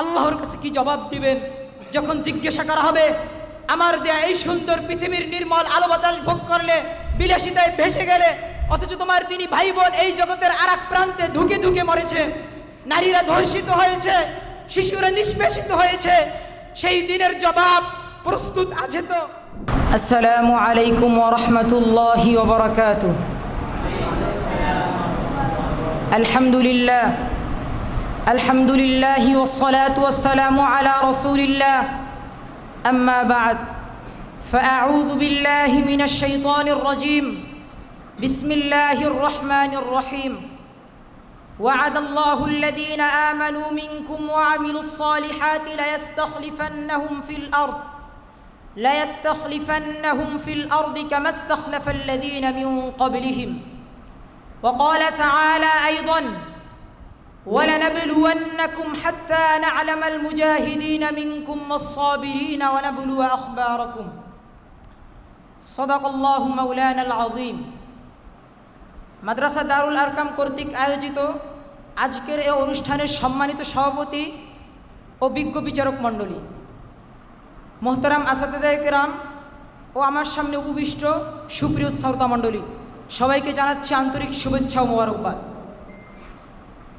আল্লাহর কাছে কি জবাব দিবেন? যখন জিজ্ঞাসা করা হবে, আমার দেয়া এই সুন্দর পৃথিবীর নির্মল আলো বাতাস ভোগ করলে বিলাসিতায় ভেসে গেলে, অথচ তোমার তিনি ভাই বোন এই জগতের আর প্রান্তে ধুকে ধুকে মরেছে, নারীরা ধর্ষিত হয়েছে, শিশুরা নিষ্পেষিত হয়েছে, সেই দিনের জবাব প্রস্তুত আছে তো? আসসালামু আলাইকুম ওরহমতুল্লাহি আলহামদুলিল্লাহ। الحمد لله والصلاة والسلام على رسول الله. أما بعد فأعوذ بالله من الشيطان الرجيم. بسم الله الرحمن الرحيم. وعد الله الذين آمنوا منكم وعملوا الصالحات ليستخلفنهم في الأرض ليستخلفنهم في الأرض كما استخلف الذين من قبلهم. وقال تعالى أيضاً ولنبلونكم حتى نعلم المجاهدين منكم والصابرين ونبلو أخباركم صدق الله مولانا العظيم মাদ্রাসা দারুল আরকাম কর্তৃক আয়োজিত আজকের এই অনুষ্ঠানের সম্মানিত সভাপতি ও বিজ্ঞ বিচারক মণ্ডলী মোহতারাম আসাদাজায়কেরাম ও আমার সামনে উপবিষ্ট সুপ্রিয় শ্রোতা মণ্ডলী সবাইকে জানাচ্ছি আন্তরিক শুভেচ্ছা ও মোবারকবাদ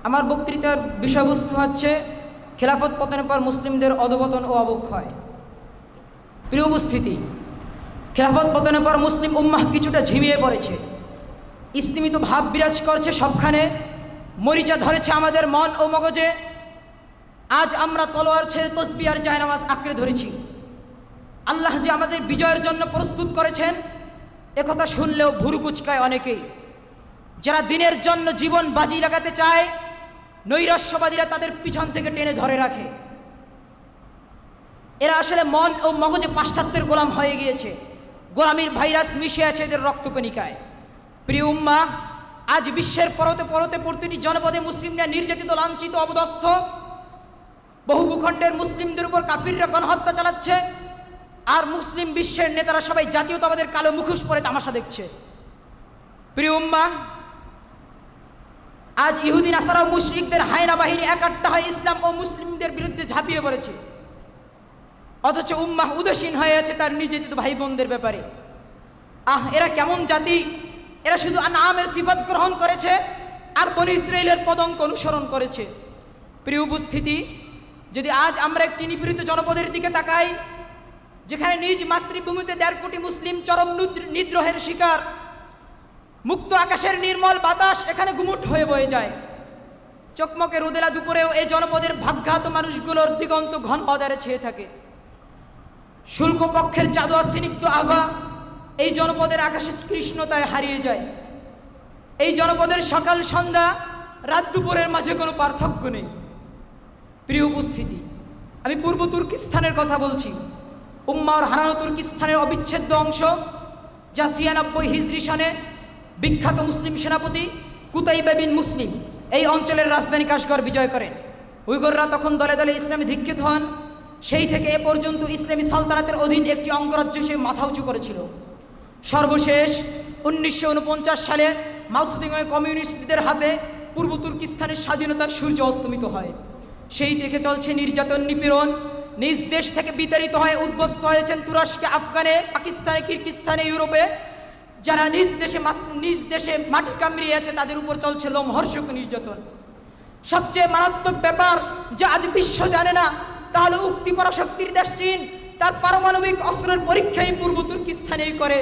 আমার বক্তৃতার বিষয়বস্তু হচ্ছে খেলাফত পতনের পর মুসলিমদের অধপতন ও অবক্ষয়। প্রিয় উপস্থিতি, খেলাফত পতনের পর মুসলিম উম্মাহ কিছুটা ঝিমিয়ে পড়েছে। ইসলিমিত ভাব বিরাজ করছে সবখানে, মরিচা ধরেছে আমাদের মন ও মগজে। আজ আমরা তলোয়ার ছেড়ে তসবি আর জায়নামাজ আঁকড়ে ধরেছি। আল্লাহ যে আমাদের বিজয়ের জন্য প্রস্তুত করেছেন একথা শুনলেও ভুরু কুচকায় অনেকেই। যারা দিনের জন্য জীবন বাজি লাগাতে চায় নৈরাস্যবাদীরা তাদের পিছন থেকে টেনে ধরে রাখে। এরা আসলে মন ও মগজে পাশ্চাত্যের গোলাম হয়ে গিয়েছে। গোলামির ভাইরাস মিশে আছে এদের রক্তকণিকায়। প্রিয় উম্মা, আজ বিশ্বের পরতে পরতে প্রতিটি জনপদে মুসলিমরা নির্যাতিত, লাঞ্ছিত অবদস্থ বহু ভূখণ্ডের মুসলিমদের উপর কাফিররা গণহত্যা চালাচ্ছে। আর মুসলিম বিশ্বের নেতারা সবাই জাতীয়তাবাদের কালো মুখোশ পরে তামাশা দেখছে। প্রিয় উম্মা আজ ইহুদিন আসারা মুশরিকদের হায়না বাহিনী একাট্টা হয়ে ইসলাম ও মুসলিমদের বিরুদ্ধে ঝাঁপিয়ে পড়েছে। অথচ উম্মাহ উদাসীন হয়ে আছে তার নির্যাতিত ভাই বোনদের ব্যাপারে। আহ, এরা কেমন জাতি? এরা শুধু নামের সিফত গ্রহণ করেছে আর বনি ইসরায়েলের পদঙ্ক অনুসরণ করেছে। প্রিয় উপস্থিতি, যদি আজ আমরা একটি নিপীড়িত জনপদের দিকে তাকাই, যেখানে নিজ মাতৃভূমিতে দেড় কোটি মুসলিম চরম নুদ্র- নিদ্রোহের শিকার মুক্ত আকাশের নির্মল বাতাস এখানে গুমুট হয়ে বয়ে যায়। চকমকে রোদেলা দুপুরেও এই জনপদের ভাগ্যাত মানুষগুলোর দিগন্ত ঘন অদারে ছেয়ে থাকে। শুল্ক পক্ষের চাঁদোয়া স্নিগ্ধ আভা এই জনপদের আকাশে কৃষ্ণতায় হারিয়ে যায়। এই জনপদের সকাল সন্ধ্যা, রাত দুপুরের মাঝে কোনো পার্থক্য নেই। প্রিয় উপস্থিতি, আমি পূর্ব তুর্কিস্তানের কথা বলছি। উম্মার হারানো তুর্কিস্তানের অবিচ্ছেদ্য অংশ, যা ছিয়ানব্বই হিজরি সনে বিখ্যাত মুসলিম সেনাপতি কুতাইবা বিন মুসলিম এই অঞ্চলের রাজধানী কাশগড় বিজয় করেন। উইগররা তখন দলে দলে ইসলামে দীক্ষিত হন। সেই থেকে এ পর্যন্ত ইসলামী সালতানাতের অধীন একটি অঙ্গরাজ্য সে মাথা উঁচু করেছিল। সর্বশেষ উনিশশো উনপঞ্চাশ সালে মাউসুদিংয়ের কমিউনিস্টদের হাতে পূর্ব তুর্কিস্তানের স্বাধীনতার সূর্য অস্তমিত হয়। সেই থেকে চলছে নির্যাতন, নিপীড়ন। নিজ দেশ থেকে বিতাড়িত হয়ে উদ্বস্ত হয়েছেন তুরস্কে, আফগানে, পাকিস্তানে, কিরগিস্তানে, ইউরোপে যারা নিজ দেশে নিজ দেশে মাটি কামড়িয়ে আছে, তাদের উপর চলছে লোমহর্ষক নির্যাতন। সবচেয়ে মারাত্মক ব্যাপার যা আজ বিশ্ব জানে না তাহলে উক্তি পরাশক্তির দেশ চীন। তার পারমাণবিক অস্ত্রের পরীক্ষাই পূর্ব তুর্কিস্তানেই করে,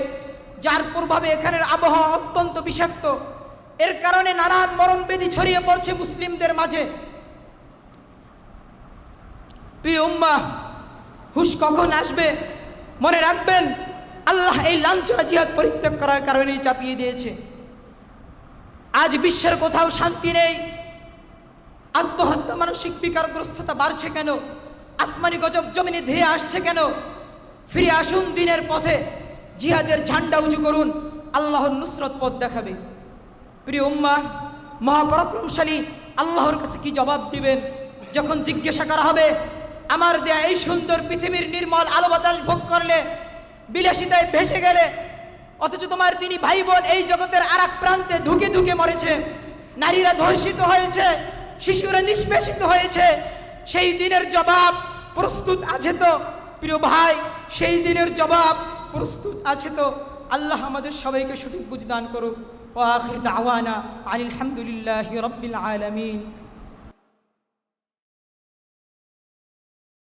যার প্রভাবে এখানের আবহাওয়া অত্যন্ত বিষাক্ত। এর কারণে নানান মরণবেদী ছড়িয়ে পড়ছে মুসলিমদের মাঝে। প্রিয় উম্মা হুশ কখন আসবে? মনে রাখবেন আল্লাহ এই লাঞ্ছনা জিহাদ পরিত্যাগ করার কারণেই চাপিয়ে দিয়েছে। আজ বিশ্বের কোথাও শান্তি নেই। আত্মহত্যা মানসিক বিকারগ্রস্ততা বাড়ছে কেন? আসমানি গজব জমিনে ধেয়ে আসছে কেন? ফিরে আসুন দিনের পথে। জিহাদের ঝান্ডা উঁচু করুন। আল্লাহর নুসরত পথ দেখাবে। প্রিয় উম্মা মহাপরাক্রমশালী, আল্লাহর কাছে কি জবাব দিবেন? যখন জিজ্ঞাসা করা হবে, আমার দেয়া এই সুন্দর পৃথিবীর নির্মল আলো বাতাস ভোগ করলে বিলাসিতায় ভেসে গেলে, অথচ তোমার তিনি ভাই বোন এই জগতের আর প্রান্তে ধুকে ধুকে মরেছে। নারীরা ধর্ষিত হয়েছে, শিশুরা নিষ্পেষিত হয়েছে। সেই দিনের জবাব প্রস্তুত আছে তো, প্রিয় ভাই, সেই দিনের জবাব প্রস্তুত আছে তো। আল্লাহ আমাদের সবাইকে সঠিক বুঝদান করুক। ও আখির দাওয়ানা আলহামদুলিল্লাহ রব্বিল আলমিন।